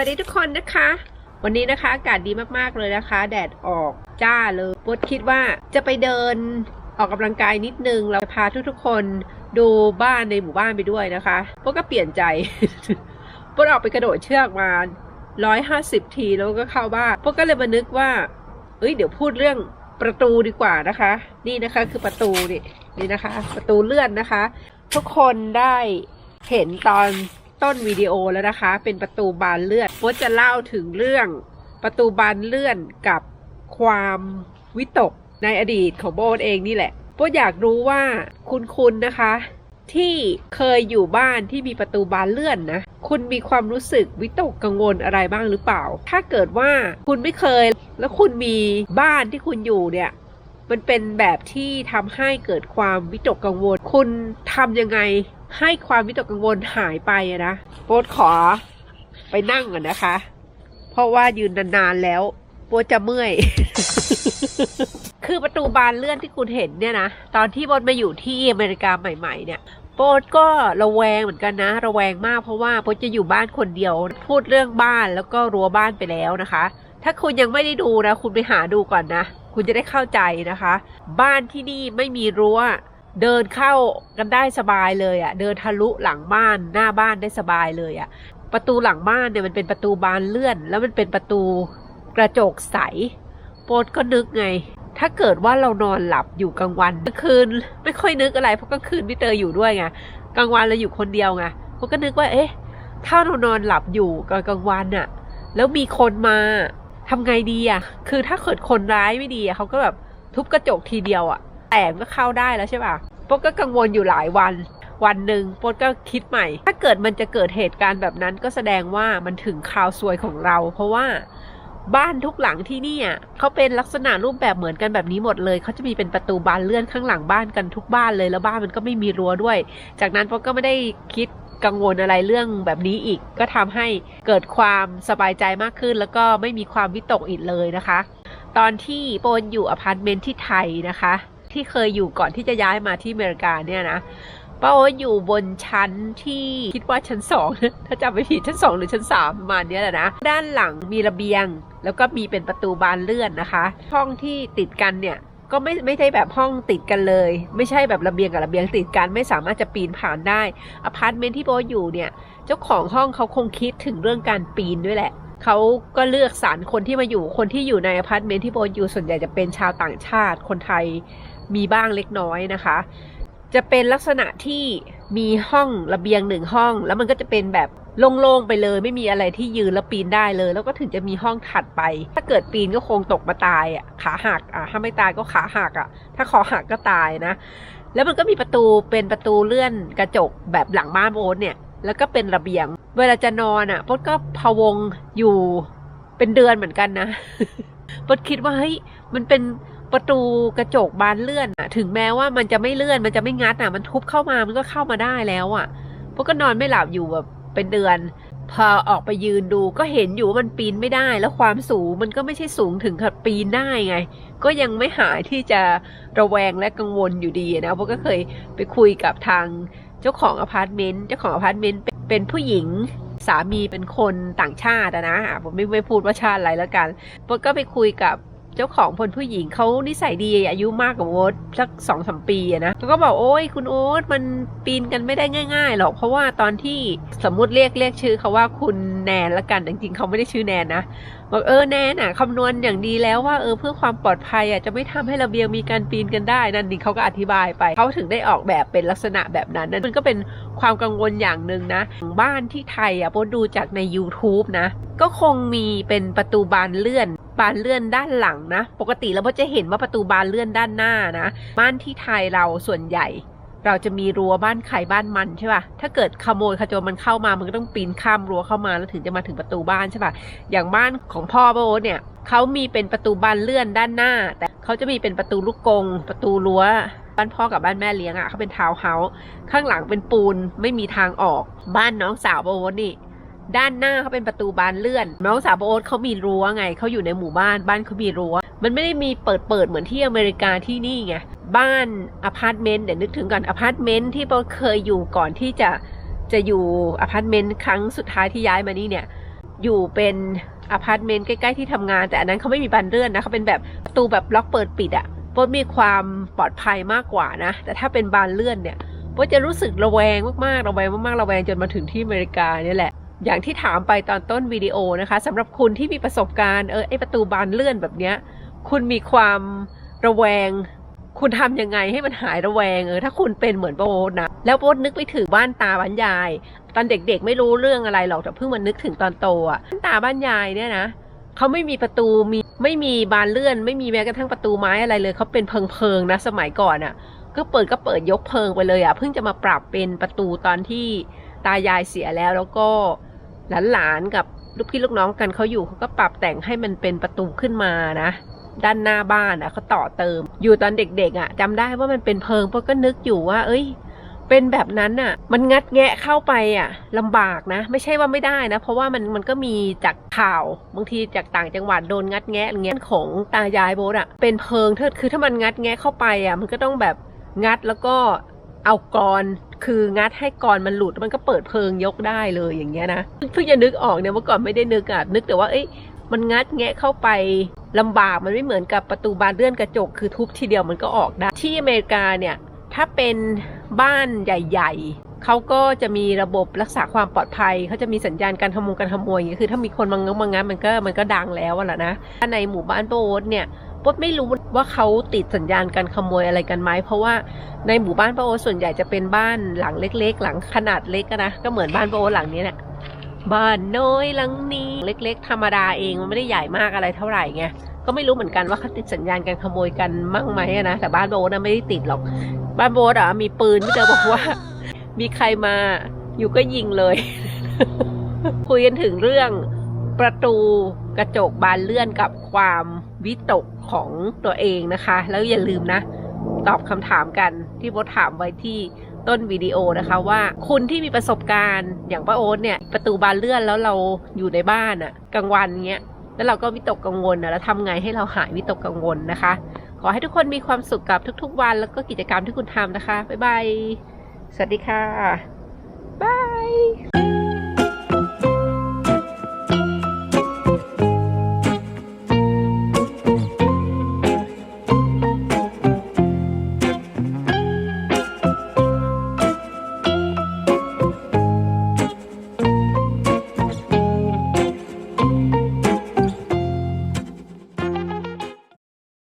สวัสดีทุกคนนะคะ วันนี้นะคะอากาศดีมากๆเลยนะคะ แดดออกจ้าเลยปดคิดว่าจะไปเดินออกกำลังกายนิดนึงเราพาทุกๆคนดูบ้านในหมู่บ้านไปด้วยนะคะปดก็เปลี่ยนใจปดออกไปกระโดดเชือกมาร้อยห้าสิบทีแล้วก็เข้าบ้านปดก็เลยมานึกว่า เอ้ยเดี๋ยวพูดเรื่องประตูดีกว่านะคะ นี่นะคะคือประตูนี่นี่นะคะ ประตูเลื่อนนะคะ ทุกคนได้เห็นตอน ต้นวิดีโอแล้วนะคะ เป็นประตูบานเลื่อนโบจะเล่าถึงเรื่องประตูบานเลื่อนกับความวิตกในอดีตของโบเองนี่แหละโบอยากรู้ว่าคุณคุณนะคะ ที่เคยอยู่บ้านที่มีประตูบานเลื่อนนะ คุณมีความรู้สึกวิตกกังวลอะไรบ้างหรือเปล่า ถ้าเกิดว่าคุณไม่เคย แล้วคุณมีบ้านที่คุณอยู่เนี่ยมันเป็นแบบที่ทำให้เกิดความวิตกกังวล คุณทำยังไง ให้ความวิตกกังวลหายไปนะโป๊ดขอไปนั่งก่อนนะคะ เพราะว่ายืนนานๆแล้วโป๊ดจะเมื่อย คือประตูบานเลื่อนที่คุณเห็นเนี่ยนะ ตอนที่โป๊ดมาอยู่ที่อเมริกาใหม่ ๆ เนี่ยโป๊ดก็ระแวงเหมือนกันนะ ระแวงมากเพราะว่าโป๊ดจะอยู่บ้านคนเดียว พูดเรื่องบ้านแล้วก็รั้วบ้านไปแล้วนะคะ ถ้าคุณยังไม่ได้ดูนะ คุณไปหาดูก่อนนะ คุณจะได้เข้าใจนะคะ บ้านที่นี่ไม่มีรั้ว เดินเข้ากันได้สบายเลยอะ่ะ เดินทะลุหลังบ้านหน้าบ้านได้สบายเลยอะ่ะ ประตูหลังบ้านเนี่ยมันเป็นประตูบานเลื่อน แล้วมันเป็นประตูกระจกใส โปดก็นึกไง ถ้าเกิดว่าเรานอนหลับอยู่กลางวันกลางคืนไม่ค่อยนึกอะไรเพราะกลางคืนพี่เตยอยู่ด้วยไงกลางวันเราอยู่คนเดียวไงโปดก็นึกว่าเอ๊ะ ถ้าเรานอนหลับอยู่กลางกลางวันอะแล้วมีคนมาทำไงดีอะคือถ้าเกิดคนร้ายไม่ดีอะเขาก็แบบทุบกระจกทีเดียวอะ แตกก็เข้าได้แล้วใช่ป่ะโป๊ดก็กังวลอยู่หลายวัน วันหนึ่งโป๊ดก็คิดใหม่ ถ้าเกิดมันจะเกิดเหตุการณ์แบบนั้นก็แสดงว่ามันถึงข่าวซวยของเรา เพราะว่าบ้านทุกหลังที่นี่อะเขาเป็นลักษณะรูปแบบเหมือนกันแบบนี้หมดเลยเขาจะมีเป็นประตูบานเลื่อนข้างหลังบ้านกันทุกบ้านเลยแล้วบ้านมันก็ไม่มีรั้วด้วย จากนั้นป๊ดก็ไม่ได้คิดกังวลอะไรเรื่องแบบนี้อีก ก็ทำให้เกิดความสบายใจมากขึ้น แล้วก็ไม่มีความวิตกอีกเลยนะคะ ตอนที่โปนอยู่อพาร์ตเมนต์ที่ไทยนะคะ ที่เคยอยู่ก่อนที่จะย้ายมาที่อเมริกาเนี่ยนะป้าโอ๊ตอยู่บนชั้นที่คิดว่าชั้นสองถ้าจำไม่ผิดชั้นสองหรือชั้นสามประมาณเนี้ยแหละนะ ด้านหลังมีระเบียง แล้วก็มีเป็นประตูบานเลื่อนนะคะ ห้องที่ติดกันเนี่ยก็ไม่ไม่ใช่แบบห้องติดกันเลย ไม่ใช่แบบระเบียงกับระเบียงติดกันไม่สามารถจะปีนผ่านได้อพาร์ตเมนต์ที่โบอยู่เนี่ยเจ้าของห้องเขาคงคิดถึงเรื่องการปีนด้วยแหละเขาก็เลือกสรรคนที่มาอยู่คนที่อยู่ในอพาร์ตเมนต์ที่โบอยู่ส่วนใหญ่จะเป็นชาวต่างชาติคนไทย มีบ้างเล็กน้อยนะคะ จะเป็นลักษณะที่มีห้องระเบียงหนึ่งห้อง แล้วมันก็จะเป็นแบบโล่งๆไปเลย ไม่มีอะไรที่ยืนแล้วปีนได้เลย แล้วก็ถึงจะมีห้องถัดไป ถ้าเกิดปีนก็คงตกมาตายอะขาหักอะถ้าไม่ตายก็ขาหักอะ ถ้าคอหักก็ตายนะ แล้วมันก็มีประตูเป็นประตูเลื่อนกระจกแบบหลังบ้านโอ๊ตเนี่ย แล้วก็เป็นระเบียง เวลาจะนอนอะพดก็พะวงอยู่เป็นเดือนเหมือนกันนะพดคิดว่าเฮ้ยมันเป็น ประตูกระจกบานเลื่อนอะถึงแม้ว่ามันจะไม่เลื่อนมันจะไม่งัดอะมันทุบเข้ามามันก็เข้ามาได้แล้วอะพดก็นอนไม่หลับอยู่แบบเป็นเดือน พอออกไปยืนดูก็เห็นอยู่ว่ามันปีนไม่ได้ แล้วความสูงมันก็ไม่ใช่สูงถึงกับปีนได้ไง ก็ยังไม่หายที่จะระแวงและกังวลอยู่ดีนะพราะก็เคยไปคุยกับทางเจ้าของอพาร์ตเมนต์เจ้าของอพาร์ตเมนต์เป็นผู้หญิงสามีเป็นคนต่างชาติอะนะผมไม่ไม่พูดว่าชาติอะไรแล้วกันปดก็ไปคุยกับ เจ้าของคนผู้หญิงเขานิสัยดีอายุมากกว่าโอ๊ตสักสองสมปีอะนะเขาก็บอกโอ้ยคุณโอ๊ตมันปีนกันไม่ได้ง่าย ๆ หรอก เพราะว่าตอนที่สมมุติเรียกเรียกชื่อเขาว่าคุณแนนละกันแต่จริงๆเขาไม่ได้ชื่อแนนนะ บอกเออแน่น่ะคำนวณอย่างดีแล้วว่าเออเพื่อความปลอดภัยอะจะไม่ทำให้ระเบียงมีการปีนกันได้นั่นนี่เขาก็อธิบายไปเขาถึงได้ออกแบบเป็นลักษณะแบบนั้นนั่นมันก็เป็นความกังวลอย่างหนึ่งนะ บ้านที่ไทยอะโบดูจากใน YouTube นะ ก็คงมีเป็นประตูบานเลื่อนบานเลื่อนด้านหลังนะ ปกติเราก็จะเห็นว่าประตูบานเลื่อนด้านหน้านะ บ้านที่ไทยเราส่วนใหญ่ เราจะมีรั้วบ้านใครบ้านมันใช่ป่ะ ถ้าเกิดขโมยขโจรมันเข้ามา มันก็ต้องปีนข้ามรั้วเข้ามาแล้วถึงจะมาถึงประตูบ้านใช่ป่ะ อย่างบ้านของพ่อโบทเนี่ยเขามีเป็นประตูบานเลื่อนด้านหน้า แต่เขาจะมีเป็นประตูลูกกง ประตูรั้วบ้านพ่อกับบ้านแม่เลี้ยงอะ่ะเขาเป็นทาวน์เฮาส์ข้างหลังเป็นปูนไม่มีทางออก บ้านน้องสาวโบทนี่ด้านหน้าเขาเป็นประตูบานเลื่อน น้องสาวโบทเขามีรั้วไงเขาอยู่ในหมู่บ้านบ้านเขามีรั้ว มันไม่ได้มีเปิดเปิดเหมือนที่อเมริกาที่นี่ไง บ้านอพาร์ตเมนต์เดี๋ยวนึกถึงก่อนอพาร์ตเมนต์ที่โบทเคยอยู่ก่อนที่จะจะอยู่อพาร์ตเมนต์ครั้งสุดท้ายที่ย้ายมานี่เนี่ย อยู่เป็นอพาร์ตเมนต์ใกล้ๆที่ทำงาน แต่อันนั้นเขาไม่มีบานเลื่อนนะเขาเป็นแบบประตูแบบล็อกเปิดปิดอะโป๊มีความปลอดภัยมากกว่านะ แต่ถ้าเป็นบานเลื่อนเนี่ยโป๊จะรู้สึกระแวงมากๆระแวงมากๆระแวงจนมาถึงที่อเมริกาเนี่ยแหละอย่างที่ถามไปตอนต้นวิดีโอนะคะสำหรับคุณที่มีประสบการณ์เออไอประตูบานเลื่อนแบบเนี้ย คุณมีความระแวง คุณทำยังไงให้มันหายระแวงเออถ้าคุณเป็นเหมือนโบทนะแล้วโบทนึกไปถึงบ้านตาบ้านยาย ตอนเด็กๆไม่รู้เรื่องอะไรหรอกแต่เพิ่งมานึกถึงตอนโตอะบ้านตาบ้านยายเนี่ยนะเขาไม่มีประตูมีไม่มีบานเลื่อน ไม่มีแม้กระทั่งประตูไม้อะไรเลยเขาเป็นเพิงๆนะสมัยก่อนอะ ก็เปิดก็เปิดยกเพิงไปเลยอะเพิ่งจะมาปรับเป็นประตูตอนที่ตายายเสียแล้วแล้วก็หลานๆกับลูกพี่ลูกน้องกันเขาอยู่เขาก็ปรับแต่งให้มันเป็นประตูขึ้นมานะ ด้านหน้าบ้านอะเขาต่อเติม อยู่ตอนเด็กๆอะจำได้ว่ามันเป็นเพิงเพราะก็นึกอยู่ว่า เอ้ย เป็นแบบนั้นอะ มันงัดแงะเข้าไปอะลำบากนะ ไม่ใช่ว่าไม่ได้นะ เพราะว่ามันมันก็มีจากข่าวบางทีจากต่างจังหวัดโดนงัดแงะอะไรเงี้ยของตายายโบทอะเป็นเพิงเถิดคือถ้ามันงัดแงะเข้าไปอะ มันก็ต้องแบบงัดแล้วก็เอากรอนคืองัดให้กรอนมันหลุดมันก็เปิดเพิงยกได้เลยอย่างเงี้ยนะเพิ่งจะนึกออกเนี่ยเมื่อก่อนไม่ได้นึกอะนึกแต่ว่าเอ้ย มันงัดแงะเข้าไปลำบากมันไม่เหมือนกับประตูบานเลื่อนกระจก คือทุบทีเดียวมันก็ออกได้ ที่อเมริกาเนี่ย ถ้าเป็นบ้านใหญ่ ๆ เขาก็จะมีระบบรักษาความปลอดภัย เขาจะมีสัญญาณการขโมยการขโมยอย่างเงี้ยคือถ้ามีคนมางงมางงัดมันก็มันก็ดังแล้วแหละนะในหมู่บ้านโบสเนี่ยโป๊ดไม่รู้ว่าเขาติดสัญญาณการขโมยอะไรกันไหมเพราะว่าในหมู่บ้านป้าโอ๊ตส่วนใหญ่จะเป็นบ้านหลังเล็ก ๆ หลังขนาดเล็กนะก็เหมือนบ้านป้าโอ๊ตหลังนี้แหละ บ้านน้อยหลังนี้เล็กๆ ธรรมดาเองมันไม่ได้ใหญ่มากอะไรเท่าไหร่ไงก็ไม่รู้เหมือนกันว่าเขาติดสัญญาณการขโมยกันมั่งไหมนะแต่บ้านโบนะไม่ได้ติดหรอก บ้านโบทอะมีปืนพี่เตอบอกว่า มีใครมาอยู่ก็ยิงเลย คุยกันถึงเรื่องประตูกระจกบานเลื่อนกับความวิตกของตัวเองนะคะ แล้วอย่าลืมนะ ตอบคำถามกันที่โบถามไว้ที่ ต้นวิดีโอนะคะว่าคุณที่มีประสบการณ์อย่างป้าโอ๊ตเนี่ยประตูบานเลื่อนแล้วเราอยู่ในบ้านอะกลางวันเงี้ยแล้วเราก็วิตกกังวลนะแล้วทำไงให้เราหายวิตกกังวลนะคะ ขอให้ทุกคนมีความสุขกับทุกๆ วันแล้วก็กิจกรรมที่คุณทำนะคะบ๊ายบายสวัสดีค่ะบาย